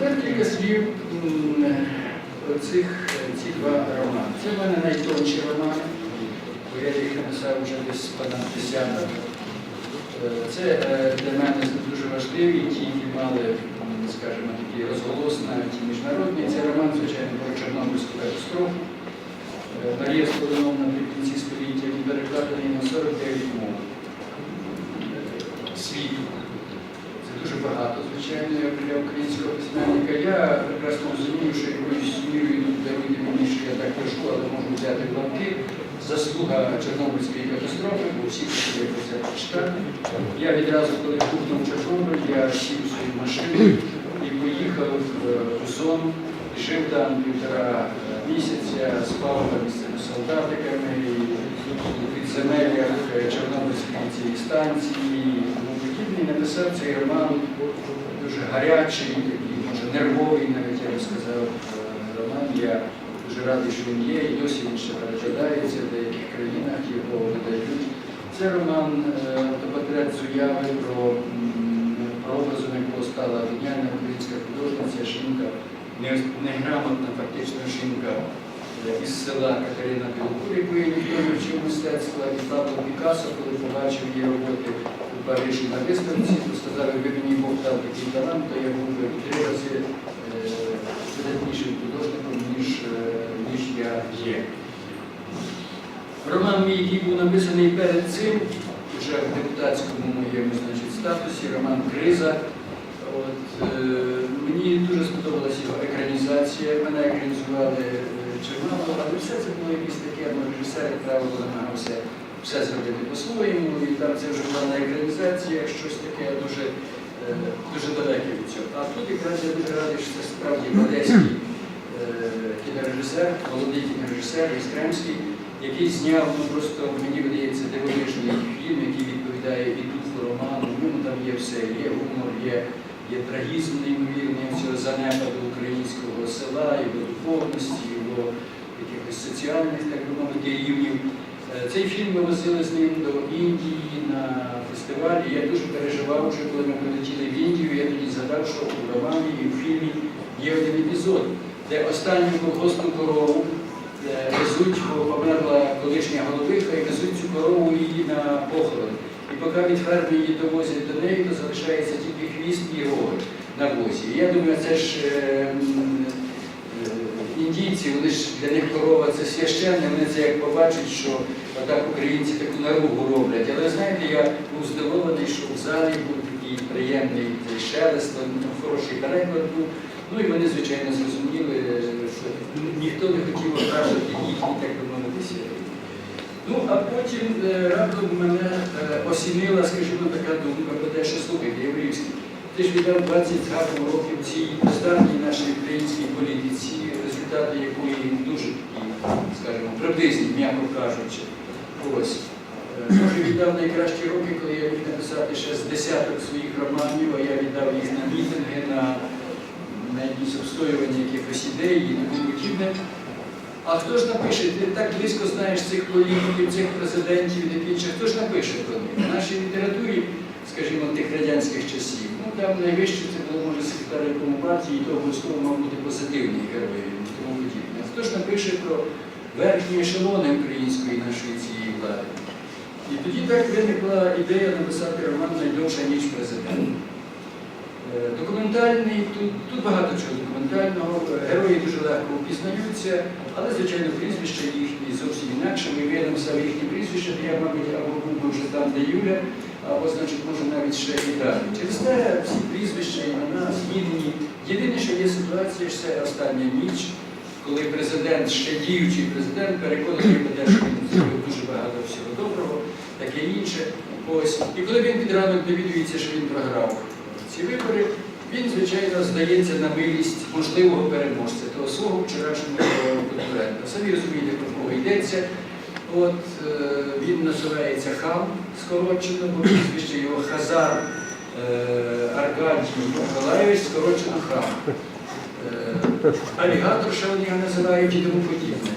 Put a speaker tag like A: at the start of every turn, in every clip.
A: тепер кілька слів про цих, ці два романи. Це в мене найтонші романи, бо я їх написав вже десь понад десяток. Е, Це е, для мене дуже важливі, ті, які мали, скажімо, такий розголос навіть і міжнародний. Це роман, звичайно, про Чорнобильську катастрофу. Е, Марія Столинов наприкінці століття він перекладений на 49 мов е, світу. Це дуже багато, звичайно, як для українського письменника. Я прекрасно розумію, що якоюсь мірою тут даруйте мені, що я так кажу, але можу взяти бланки. Заслуга Чорнобильської катастрофи, бо всі хотіли про це прочитати. Я відразу, коли бухнув Чорнобиль, я сів у свою машину і поїхав е, у і жив там півтора е, місяця, спав цими солдатиками у підземеллях е, Чорнобильської цієї станції. і подібний написав цей роман дуже гарячий, такий, може, нервовий, навіть я би сказав, роман. Я дуже радий, що він є, і досі він ще перекладається в деяких країнах, його видають. Це роман е, Зуяви про, м, про образом, якого стала геніальна українська художниця, не- неграмотна фактично жінка е, із села Катерина Білокур, якої ніхто не вчив мистецтва, і Павло Пікассо, коли побачив її роботи у Парижі на виставці, то сказав, якби мені Бог дав такий талант, то я був би три рази е, видатнішим художником, ніж, е, ніж я є. Роман мій, який був написаний перед цим, вже в депутатському моєму значить, статусі, роман Криза. От, е, мені дуже сподобалася його екранізація. Мене екранізували е, але все це було якесь таке, ну, режисер, як правило, намагався все зробити по-своєму, і там це вже була не екранізація, щось таке дуже, е, дуже далеке від цього. А тут якраз я дуже радий, що це справді одеський е, кінорежисер, молодий кінорежисер Яскремський, який зняв, ну просто мені видається, дивовижний фільм, який відповідає і духу роману. В ньому там є все, є гумор, є, є трагізм неймовірний цього занепаду українського села, його духовності, його якихось соціальних, так би мовити, рівнів. Е, Цей фільм ми возили з ним до Індії на фестивалі. Я дуже переживав вже, коли ми полетіли в Індію. Я тоді згадав, що у романі і в фільмі є один епізод, де останню колгоспну корову е, везуть, бо померла колишня головиха, і везуть цю корову її на похорон. І поки від ферми її довозять до неї, то залишається тільки хвіст і роги на возі. Я думаю, це ж е, е, індійці, вони ж для них корова це священне, вони це як побачать, що отак українці таку наругу роблять. Але знаєте, я був здивований, що в залі був такий приємний шелест, ну, хороший переклад був. Ну і вони, звичайно, зрозуміли, що ніхто не хотів ображати їхні, так би мовити. Ну, а потім е, раптом мене е, осінила, скажімо, така думка про те, що слухайте, Єврівський, ти ж віддав 20 з гаком років цій бездарній нашій українській політиці, результати якої дуже такі, скажімо, приблизні, м'яко кажучи. Ось. Е, Може, віддав найкращі роки, коли я міг написати ще з десяток своїх романів, а я віддав їх на мітинги, на, на якісь обстоювання якихось ідей і тому подібне. А хто ж напише, ти так близько знаєш цих політиків, цих президентів, і таке інше, хто ж напише про них? В нашій літературі, скажімо, тих радянських часів, ну там найвище це було, може, секретар якому партії, і то обов'язково мав бути позитивний герой і тому подібне. Хто ж напише про верхні ешелони української нашої цієї влади? І тоді так виникла ідея написати роман Найдовша ніч президента. Е, Документальний, тут, тут багато чого документального, герої дуже легко впізнаються, але, звичайно, прізвища їхні зовсім інакше. Ми я написав їхні прізвища, то я, мабуть, або був вже там, де Юля, або, значить, може навіть ще і далі. Через те всі прізвища, імена змінені. Єдине, що є ситуація, що це остання ніч, коли президент, ще діючий президент, переконаний про те, що він зробив дуже багато всього доброго, таке інше. Ось. І коли він під ранок довідується, що він програв ці вибори, він, звичайно, здається на милість можливого переможця, того свого вчорашнього конкурента. Самі розумієте, про кого йдеться. От е, він називається Хам скорочено, бо прізвище його Хазар е, Аркадій Миколаївич, скорочено Хам. Е, алігатор, ще вони його називають і тому подібне.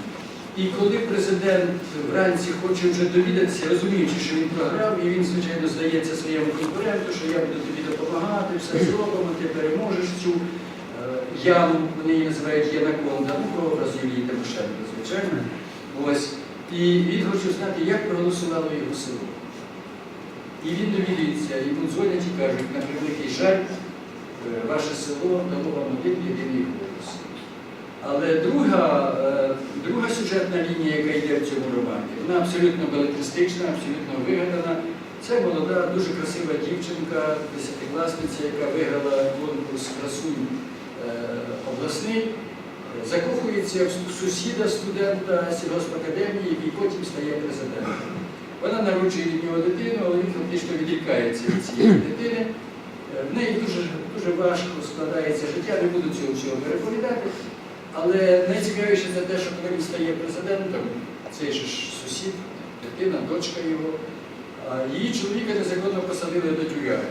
A: І коли президент вранці хоче вже довідатися, розуміючи, що він програв, і він, звичайно, здається своєму конкуренту, що я буду тобі допомагати, все зробимо, ти переможеш цю. Е, яму, вони її називають Янаконда, ну, прообраз Юлії Тимошенко, звичайно. Ось. І він хоче знати, як проголосувало його село. І він довідується, йому дзвонять і кажуть, на превеликий жаль, е, ваше село дало вам один єдиний голос. Але друга, е, друга сюжетна лінія, яка йде в цьому романі, вона абсолютно балетристична, абсолютно вигадана. Це молода, дуже красива дівчинка, десятикласниця, яка виграла конкурс красунь е, обласний, закохується в сусіда студента сільгоспакадемії, який потім стає президентом. Вона народжує від нього дитину, але він фактично відрікається від цієї дитини. Е, В неї дуже, дуже важко складається життя, не буду цього всього переповідати. Але найцікавіше це те, що коли він стає президентом, цей ж сусід, дитина, дочка його, її чоловіка незаконно посадили до тюряги.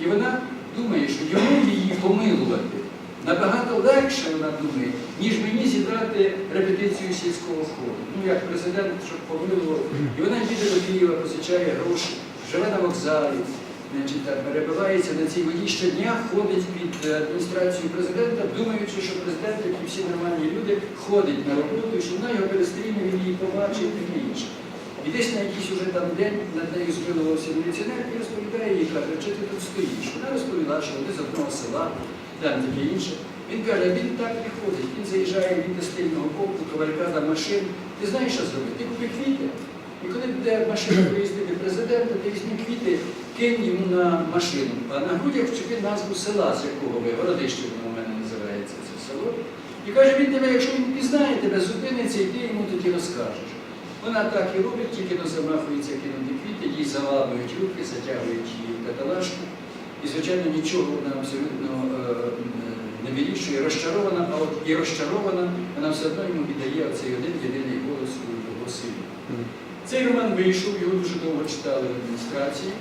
A: І вона думає, що йому її помилувати набагато легше, вона думає, ніж мені зібрати репетицію сільського хору. Ну, як президент, щоб помилував. І вона їде до Києва, позичає гроші, живе на вокзалі, значить, перебивається на цій воді щодня, ходить під е, адміністрацію президента, думаючи, що президент, як і всі нормальні люди, ходить на роботу, що вона його перестріне, він її побачить і таке інше. І десь на якийсь уже там день над нею змилувався міліціонер і розповідає їй, каже, чи ти тут стоїш? Вона розповіла, що вони з одного села, там таке інше. Він каже, він так не ходить, він заїжджає від тестильного боку, кавалькада машин. Ти знаєш, що зробити? Ти купи квіти. І коли буде машина виїздити президента, ти візьми квіти, кинь йому на машину. А на грудях вчепи назву села, з якого ви, Городище воно у мене називається це село. І каже, він тебе, якщо він пізнає тебе, зупиниться, і ти йому тоді розкажеш. Вона так і робить, тільки замахується кинути квіти, їй заламують руки, затягують її в каталажку. І, звичайно, нічого вона абсолютно е, не вирішує, розчарована, а от і розчарована, вона все одно йому віддає оцей один єдиний голос у його силі. Цей роман вийшов, його дуже довго читали в адміністрації.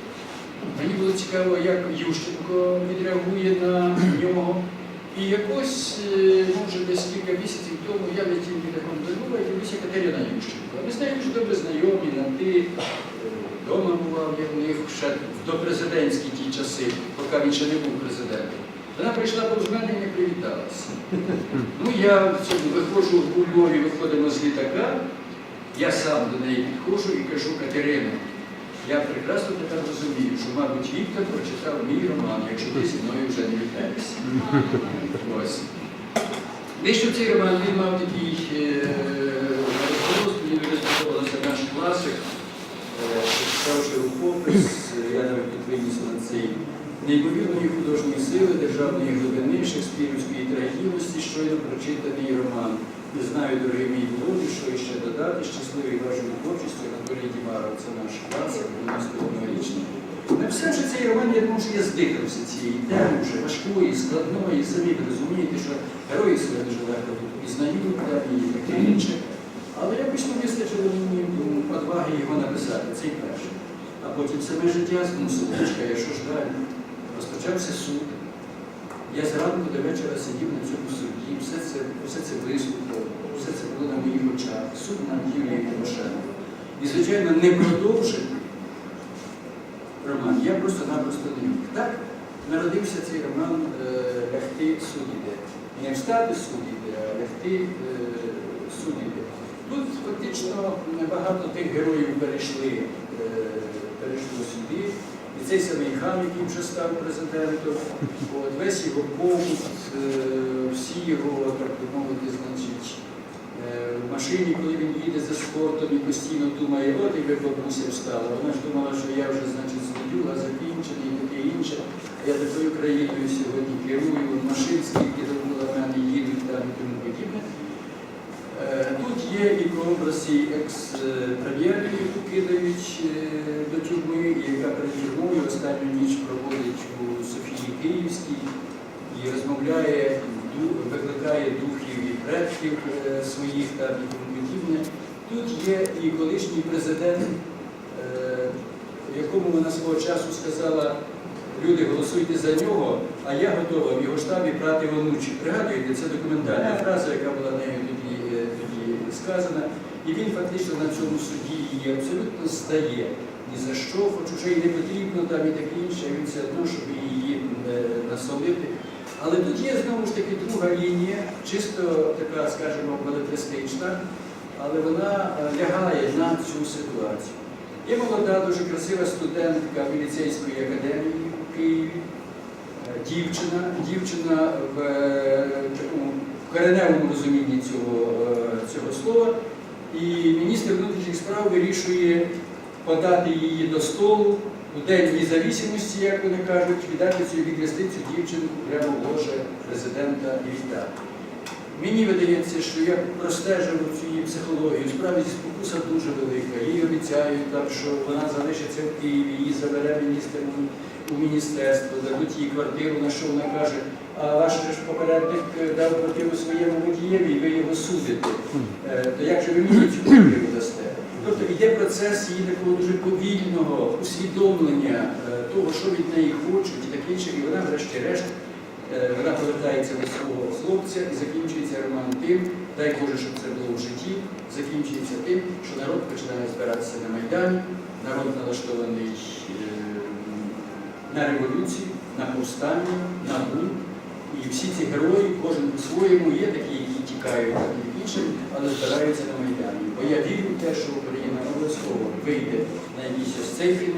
A: Мені було цікаво, як Ющенко відреагує на нього. І якось, е, може, десь кілька місяців тому я летів літаком до і дивлюся Катерина Ющенко. Ми з нею дуже добре знайомі, на ти е, вдома бував я в них ще в допрезидентські ті часи, поки він ще не був президентом. Вона прийшла повз мене і не привіталася. Ну, я виходжу у Львові, виходимо з літака, я сам до неї підходжу і кажу, Катерина, я прекрасно тепер розумію, що, мабуть, Віктор прочитав мій роман, якщо ти зі мною вже не вітаєшся. Ось. Дещо цей роман він мав такий е, розголос, мені сподобався наш класик, е, рукопис, е, я навіть тут виніс на цей неймовірної художньої сили, державної глибини, шекспірівської трагідності, щойно прочитаний роман. Не знаю, дорогий мій Володю, що іще додати, щасливий вашою творчістю, Анатолій Дімаров, це наш класик, 91-річний. Написавши цей роман, я думав, що я здихався цієї теми, вже важкої, складної, самі ви розумієте, що герої себе дуже легко тут пізнають, і таке інше. Але якось не вистачило мені м, odваги його написати, цей перший. А потім саме життя змусило, чекає, що ж далі. Розпочався суд. Я зранку до вечора сидів на цьому суді, все це, все це вислухав, все це було на моїх очах. Суд над Юлією Тимошенко. І, звичайно, не продовжив роман, я просто-напросто не міг. Так народився цей роман е, Лягти суд іде. Не встати суд іде, а лягти е, суд іде. Тут фактично багато тих героїв перейшли, е, перейшли сюди. Цей самий хан, який вже став президентом, от, весь його побут, е, всі його, так би мовити, значить, е, в машині, коли він їде за спортом і постійно думає, от і бабуся встала. Вона ж думала, що я вже, значить, злодюга, закінчений і таке інше. А Я такою країною сьогодні керую, машин, скільки довкола мене їдуть там і тому подібне. Е, Тут є і прообрази екс-прем'єрів, кидають е, до тюрми, яка перед тюрмою останню ніч проводить у Софії Київській і розмовляє, викликає духів і предків е, своїх там і подібне. Тут є і колишній президент, е, якому вона свого часу сказала, люди голосуйте за нього, а я готова в його штабі брати онучі. Пригадуєте, це документальна фраза, яка була нею тоді, тоді сказана. І він фактично на цьому суді її абсолютно здає ні за що, хоч уже й не потрібно там і таке інше, він все одно, щоб її е, насолити. Але тут є знову ж таки друга лінія, чисто така, скажімо, балетристична, але вона е, лягає на цю ситуацію. Є молода, дуже красива студентка міліцейської академії у Києві, е, дівчина, дівчина в такому кореневому розумінні цього, цього слова. І міністр внутрішніх справ вирішує подати її до столу у день незалежності, як вони кажуть, віддати цю відвести цю дівчинку прямо в ложе президента і віддати. Мені видається, що я простежив цю її психологію. Справді спокуса дуже велика. Їй обіцяють, так, що вона залишиться в Києві, її забере міністр у- міністерство, дадуть їй квартиру, на що вона каже, а ваш ж попередник е, дав квартиру своєму водієві, і ви його судите. Е, То як же ви мені цю квартиру дасте? Тобто йде процес її такого дуже повільного усвідомлення е, того, що від неї хочуть, і таке інше, і вона, врешті-решт, Вона повертається до свого хлопця і закінчується роман тим, дай Боже, щоб це було в житті, закінчується тим, що народ починає збиратися на Майдані, народ налаштований на революцію, на повстання, на бунт. І всі ці герої, кожен по-своєму, є такі, які тікають іншим, але збираються на Майдані. Бо я вірю в те, що Україна обов'язково вийде на якийсь ось цей фінал.